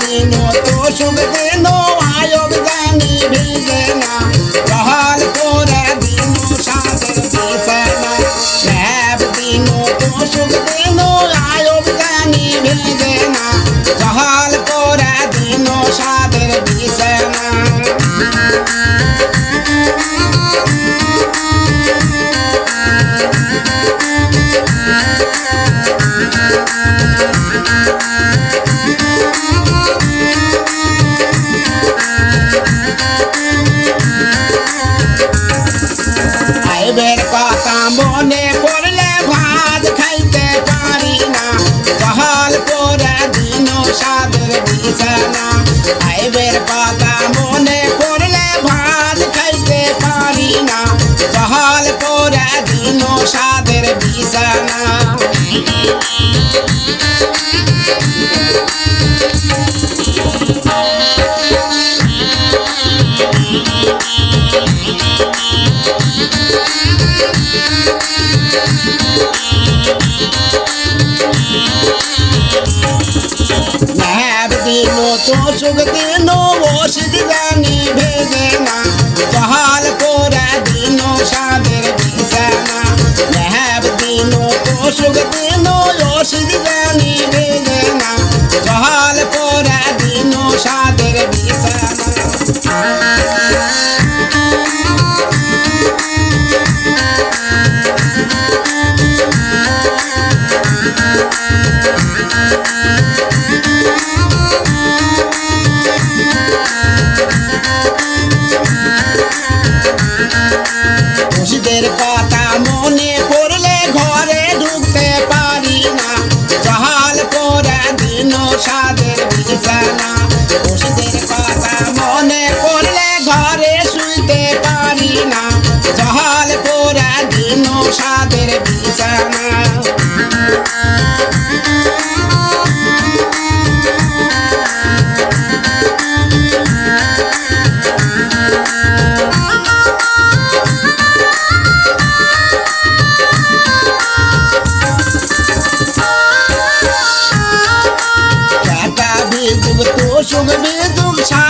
দিন তো সুখ দিন আয়োগ জানি ভিজে না বহাল করে দিন সাথে দিছে না দিন তো সুখ দিন চোখ দিন ওষুধ জানি ভেজে না। জহাল পোরা দিন সাদের বিছানা মেহাব দিন ওষুধ দিন ওষুধ জানি অসুখ বিদুম ছা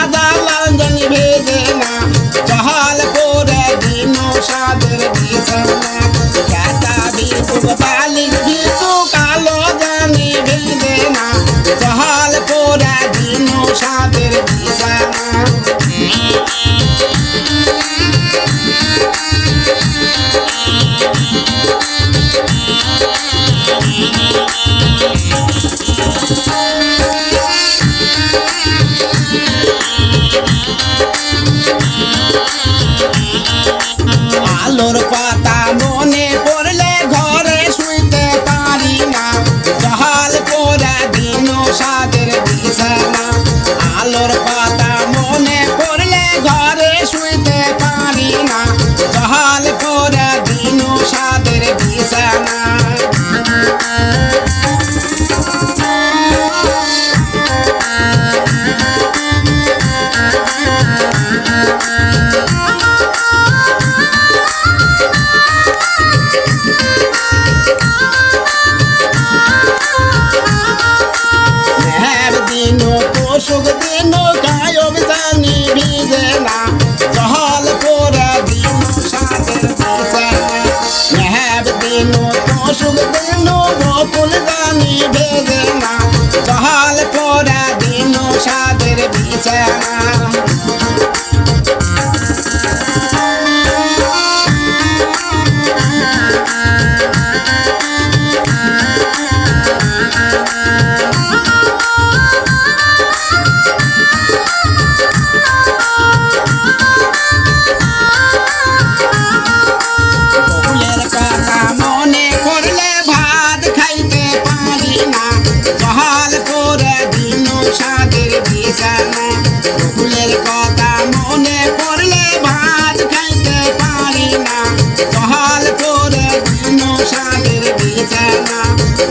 হাল করে sayana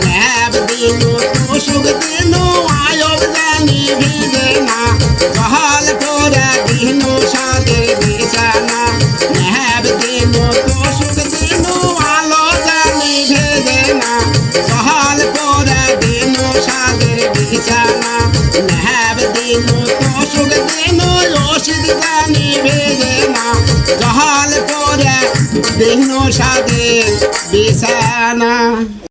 ন্যাব দিন সুখ দিন আয়ব জানি ভিজে না। বহাল করে দিন সাদের বিছানা। ন্যাব দিন সুখ দিন আলো জানি ভিজে না। বহাল করে দিন সাদের বিছানা। ন্যাব দিন সুখ দিন ওষুধ জানি ভিজে না।